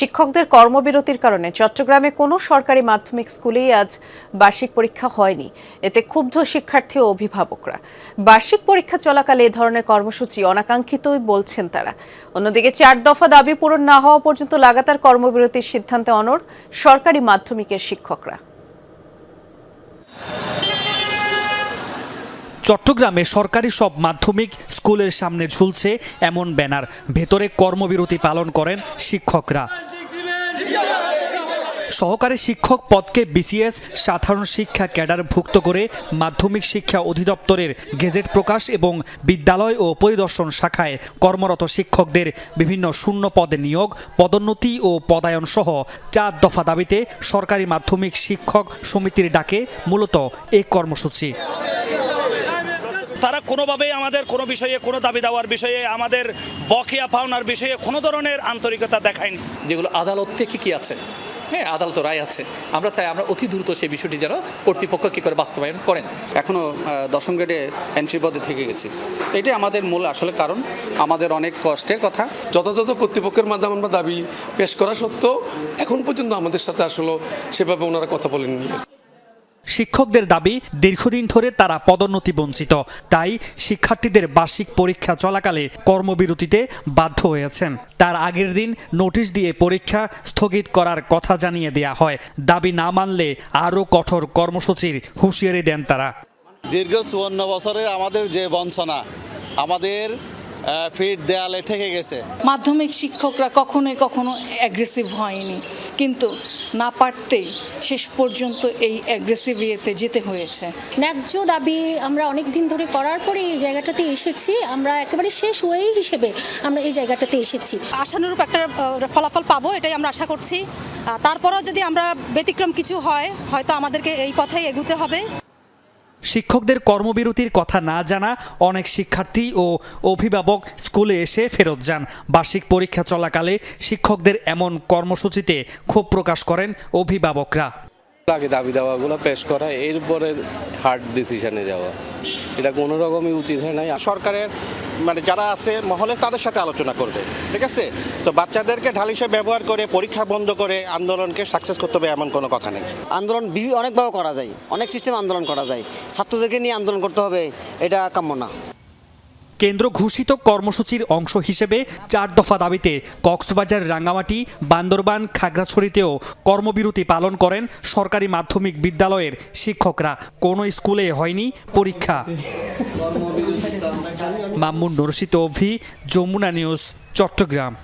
শিক্ষকদের কর্মবিরতির কারণে চট্টগ্রামে কোনো সরকারি মাধ্যমিক স্কুলেই আজ বার্ষিক পরীক্ষা হয়নি। এতে ক্ষুব্ধ শিক্ষার্থী ও অভিভাবকরা। বার্ষিক পরীক্ষা চলাকালে এ ধরনের কর্মসূচি অনাকাঙ্ক্ষিতই বলছেন তারা। অন্যদিকে চার দফা দাবি পূরণ না হওয়া পর্যন্ত লাগাতার কর্মবিরতির সিদ্ধান্তে অনড় সরকারি মাধ্যমিকের শিক্ষকরা। চট্টগ্রামে সরকারি সব মাধ্যমিক স্কুলের সামনে ঝুলছে এমন ব্যানার। ভেতরে কর্মবিরতি পালন করেন শিক্ষকরা। সহকারী শিক্ষক পদকে বিসিএস সাধারণ শিক্ষা ক্যাডারভুক্ত করে মাধ্যমিক শিক্ষা অধিদপ্তরের গেজেট প্রকাশ এবং বিদ্যালয় ও পরিদর্শন শাখায় কর্মরত শিক্ষকদের বিভিন্ন শূন্য পদে নিয়োগ পদোন্নতি ও পদায়ন সহ চার দফা দাবিতে সরকারি মাধ্যমিক শিক্ষক সমিতির ডাকে মূলত এই কর্মসূচি। তারা কোনোভাবেই আমাদের কোনো বিষয়ে কোনো দাবি দেওয়ার বিষয়ে আমাদের বকেয়া পাওনার বিষয়ে কোনো ধরনের আন্তরিকতা দেখায়নি। যেগুলো আদালত থেকে কি আছে? হ্যাঁ আদালত রায় আছে। আমরা চাই আমরা অতি দ্রুত সেই বিষয়টি যেন কর্তৃপক্ষ কী করে বাস্তবায়ন করেন। এখনও দশম গ্রেডে এন্ট্রি পদে থেকে গেছি। এটাই আমাদের মূল আসলে কারণ আমাদের অনেক কষ্টের কথা। যথাযথ কর্তৃপক্ষের মাধ্যমে আমরা দাবি পেশ করা সত্ত্বেও এখন পর্যন্ত আমাদের সাথে আসলে সেভাবে ওনারা কথা বলেননি। শিক্ষকদের দাবি দীর্ঘদিন ধরে তারা পদোন্নতি বঞ্চিত। তাই শিক্ষার্থীদের বার্ষিক পরীক্ষা চলাকালে কর্মবিরতিতে বাধ্য হয়েছেন। তার আগের দিন নোটিশ দিয়ে পরীক্ষা স্থগিত করার কথা জানিয়ে দেয়া হয়। দাবি না মানলে আরও কঠোর কর্মসূচির হুঁশিয়ারি দেন তারা। দীর্ঘ চুয়ান্ন বছরের আমাদের যে বঞ্চনা আমাদের ফিট দেয়ালে ঠেকে গেছে। মাধ্যমিক শিক্ষকরা কখনোই কখনো অ্যাগ্রেসিভ হয়নি। কিন্তু না পারতেই শেষ পর্যন্ত এই অ্যাগ্রেসিভ ইয়েতে যেতে হয়েছে। ন্যায্য দাবি আমরা অনেক দিন ধরে করার পরে এই জায়গাটাতে এসেছি। আমরা একেবারে শেষ ওয়ে হিসেবে আমরা এই জায়গাটাতে এসেছি। আশানুরূপ একটা ফলাফল পাবো এটাই আমরা আশা করছি। তারপরেও যদি আমরা ব্যতিক্রম কিছু হয় হয়তো আমাদেরকে এই পথেই এগুতে হবে। শিক্ষকদের কর্মবিরতির কথা না জানা অনেক শিক্ষার্থী ও অভিভাবক স্কুলে এসে ফেরত যান। বার্ষিক পরীক্ষা চলাকালে শিক্ষকদের এমন কর্মসূচিতে ক্ষোভ প্রকাশ করেন অভিভাবকরা। আগে দাবি দাওয়াগুলো পেশ করা এরপরে হার্ড ডিসিশনে যাওয়া। এটা কোনো রকমই উচিত হয় নাই। সরকারের মানে যারা আছে মহলে তাদের সাথে আলোচনা করবে, ঠিক আছে? তো বাচ্চাদেরকে ঢাল হিসেবে ব্যবহার করে, পরীক্ষা বন্ধ করে আন্দোলনকে সাকসেস করতে হবে এমন কোনো কথা নেই। আন্দোলন অনেকভাবে করা যায়, অনেক সিস্টেম আন্দোলন করা যায়। ছাত্রদেরকে নিয়ে আন্দোলন করতে হবে, এটা কাম্য না। কেন্দ্র ঘোষিত কর্মসূচির অংশ হিসেবে চার দফা দাবিতে কক্সবাজার, রাঙ্গামাটি, বান্দরবান, খাগড়াছড়িতেও কর্মবিরতি পালন করেন সরকারি মাধ্যমিক বিদ্যালয়ের শিক্ষকরা। কোনো স্কুলে হয়নি পরীক্ষা। মামুন নরসিত অভি, যমুনা নিউজ, চট্টগ্রাম।